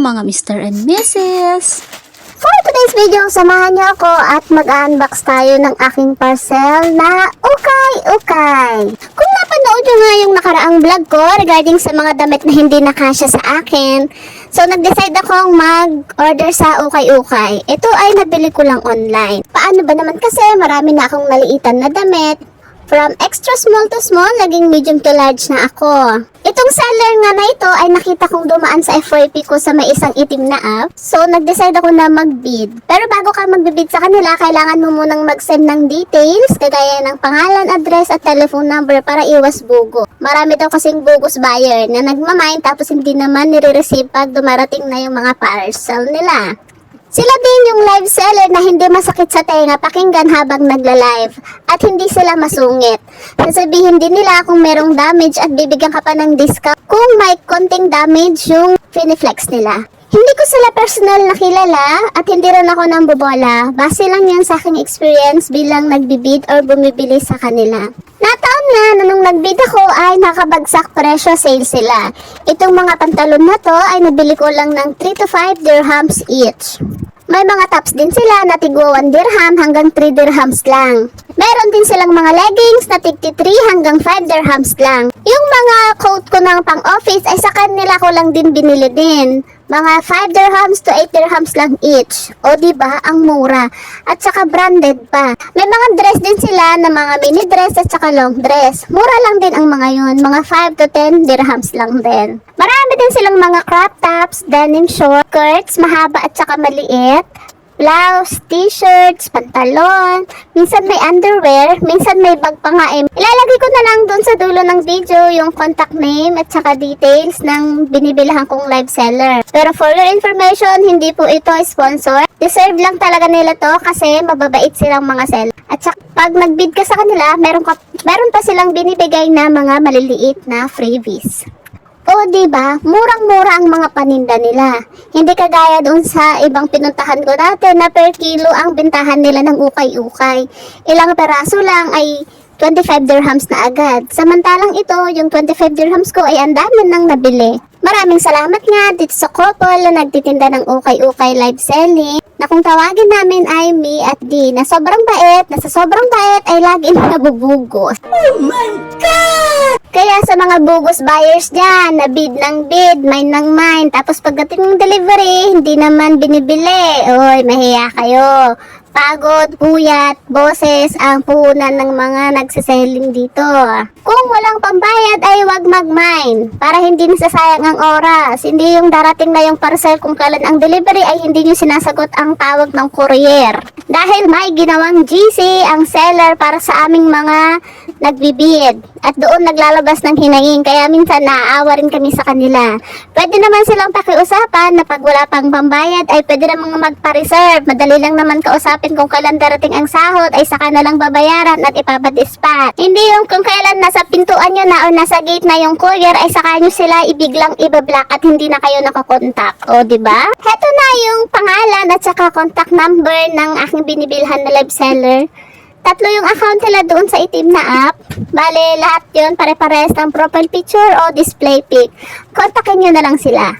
Mga Mr. and Mrs. For today's video, samahan niyo ako at mag-unbox tayo ng aking parcel na ukay-ukay. Kung napanood niyo nga yung nakaraang vlog ko regarding sa mga damit na hindi nakasya sa akin, so nag-decide akong mag-order sa ukay-ukay. Ito ay nabili ko lang online. Paano ba naman kasi marami na akong maliitan na damit, From extra small to small, naging medium to large na ako. Itong seller nga na ito ay nakita kong dumaan sa FYP ko sa may isang itim na app. So, nag-decide ako na mag-bid. Pero bago ka mag-bid sa kanila, kailangan mo munang mag-send ng details, kagaya ng pangalan, address, at telephone number para iwas bugo. Marami daw kasing bugos buyer na nagmamine tapos hindi naman nire-receive pag dumarating na yung mga parcel nila. Sila din yung live seller na hindi masakit sa tenga pakinggan habang nagla-live at hindi sila masungit. Sasabihin din nila kung merong damage at bibigyan ka pa ng discount kung may konting damage yung finiflex nila. Hindi ko sila personal na kilala at hindi rin ako nang bobola. Base lang yan sa aking experience bilang nagbibid or bumibili sa kanila. Nataon na na nung nagbid ako ay nakabagsak presyo sale sila. Itong mga pantalon na to ay nabili ko lang ng 3 to 5 dirhams each. May mga tops din sila na tigwa 1 dirham hanggang 3 dirhams lang. Meron din silang mga leggings na tigti 3 hanggang 5 dirhams lang. Yung mga coat ko ng pang-office ay sa kanila ko lang din binili din. Mga 5 dirhams to 8 dirhams lang each. O di ba ang mura. At saka branded pa. May mga dress din sila na mga mini dress at saka long dress. Mura lang din ang mga yun. Mga 5 to 10 dirhams lang din. Marami din silang mga crop tops, denim short, skirts, mahaba at saka maliit blouse, t-shirts, pantalon, minsan may underwear, minsan may bag pa nga eh. Ilalagay ko na lang dun sa dulo ng video yung contact name at saka details ng binibilahan kong live seller. Pero for your information, hindi po ito sponsor. Deserve lang talaga nila to kasi mababait silang mga seller. At saka pag nagbid ka sa kanila, meron, ka, meron pa silang binibigay na mga maliliit na freebies. O, di ba? Murang-mura ang mga paninda nila. Hindi kagaya doon sa ibang pinuntahan ko dati na per kilo ang bintahan nila ng ukay-ukay. Ilang peraso lang ay 25 dirhams na agad. Samantalang ito, yung 25 dirhams ko ay ang dami nang nabili. Maraming salamat nga dito sa couple na nagtitinda ng ukay-ukay live selling na kung tawagin namin ay me at D na sobrang bait, na sa sobrang bait ay laging nabubugos. Kaya sa mga bugos buyers dyan, na bid ng bid, mine ng mine, tapos pagdating ng delivery, hindi naman binibili. Oy, mahiya kayo. Pagod, puyat, boses ang puhunan ng mga nagsiselling dito. Kung walang pambayad ay wag mag-mine para hindi nasasayang ang oras. Hindi yung darating na yung parcel kung kailan ang delivery ay hindi nyo sinasagot ang tawag ng courier. Dahil may ginawang GC ang seller para sa aming mga nagbibid at doon naglalabas ng hinangin kaya minsan naaawa rin kami sa kanila. Pwede naman silang pakiusapan na pag wala pang pambayad ay pwede namang magpa-reserve. Madali lang naman kausapin kung kailan darating ang sahod ay saka na lang babayaran at ipapadispatch. Hindi yung kung kailan nasa pintuan nyo na o nasa gate na yung courier ay saka nyo sila ibiglang ibablock at hindi na kayo nakakontak. O, ba? Heto na yung pangalan at saka contact number ng aking binibilhan na live seller. Tatlo yung account nila doon sa itim na app. Bale, lahat yun pare-pares ng profile picture o display pic. Kontakin nyo na lang sila.